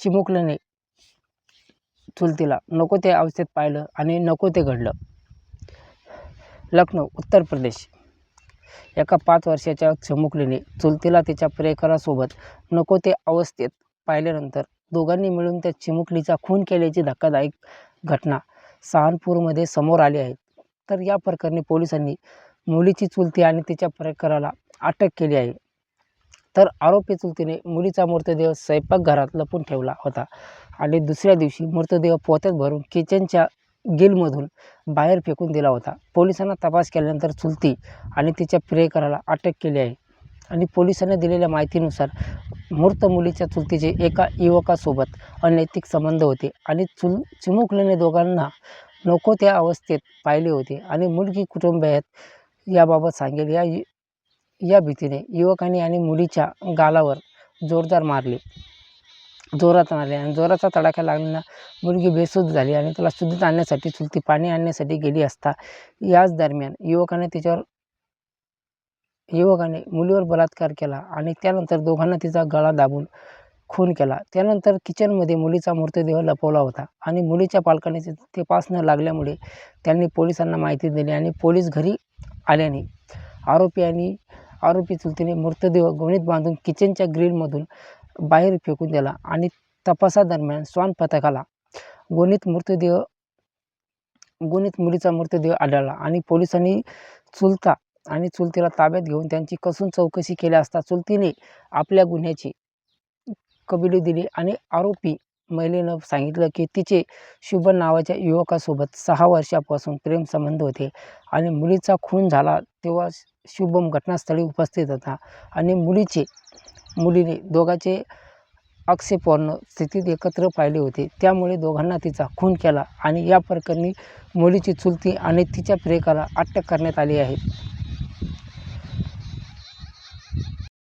चिमुकल्याने चुलतीला नको त्या अवस्थेत पाहिलं आणि नको ते घडलं. लखनौ उत्तर प्रदेश. एका पाच वर्षाच्या चिमुकलीने चुलतीला तिच्या प्रेकरासोबत नको ते अवस्थेत पाहिल्यानंतर दोघांनी मिळून त्या चिमुकलीचा खून केल्याची धक्कादायक घटना सहानपूरमध्ये समोर आली आहे. तर या प्रकरणी पोलिसांनी मुलीची चुलती आणि तिच्या प्रेकराला अटक केली आहे. तर आरोपी चुलतीने मुलीचा मृतदेह स्वयंपाकघरात लपून ठेवला होता. आणि दुसऱ्या दिवशी मृतदेह पोत्यात भरून किचनच्या गिलमधून बाहेर फेकून दिला होता. पोलिसांना तपास केल्यानंतर चुलती आणि तिच्या प्रियकराला अटक केली आहे. आणि पोलिसांनी दिलेल्या माहितीनुसार मृत मुलीच्या चुलतीचे एका युवकासोबत अनैतिक संबंध होते आणि चुल चिमुकलीने दोघांना नको त्या अवस्थेत पाहिले होते. आणि मुलगी कुटुंबियात याबाबत सांगेल. या या भीतीने युवकाने आणि मुलीच्या गालावर जोरदार मारले. जोरात मारले आणि जोराचा तडाखा लागल्यानं मुलगी बेसूद झाली आणि त्याला शुद्धीत आणण्यासाठी चुलती पाणी आणण्यासाठी गेली असता याच दरम्यान युवकाने तिच्यावर युवकाने मुलीवर बलात्कार केला आणि त्यानंतर दोघांना तिचा गळा दाबून खून केला. त्यानंतर किचनमध्ये मुलीचा मृतदेह लपवला होता आणि मुलीच्या पालकाने ते पास न लागल्यामुळे त्यांनी पोलिसांना माहिती दिली आणि पोलीस घरी आल्याने आरोपी आणि आरोपी चुलतीने मृतदेह गोणीत बांधून किचनच्या ग्रिलमधून बाहेर फेकून दिला आणि तपासादरम्यान स्वान पथकाला गोणीत मृतदेह गोणीत मुलीचा मृतदेह आढळला आणि पोलिसांनी चुलता आणि चुलतीला ताब्यात घेऊन त्यांची कसून चौकशी केली असता चुलतीने आपल्या गुन्ह्याची कबुली दिली आणि आरोपी महिलेनं सांगितलं की तिचे शुभन नावाच्या युवकासोबत सहा वर्षापासून प्रेमसंबंध होते आणि मुलीचा खून झाला तेव्हा शुभम घटनास्थळी उपस्थित होता आणि मुलीचे मुलीने दोघांचे आक्षेपवर्ण स्थितीत एकत्र पाहिले होते. त्यामुळे दोघांना तिचा खून केला आणि या प्रकरणी मुलीची चुलती आणि तिच्या प्रेकाला अटक करण्यात आली आहे.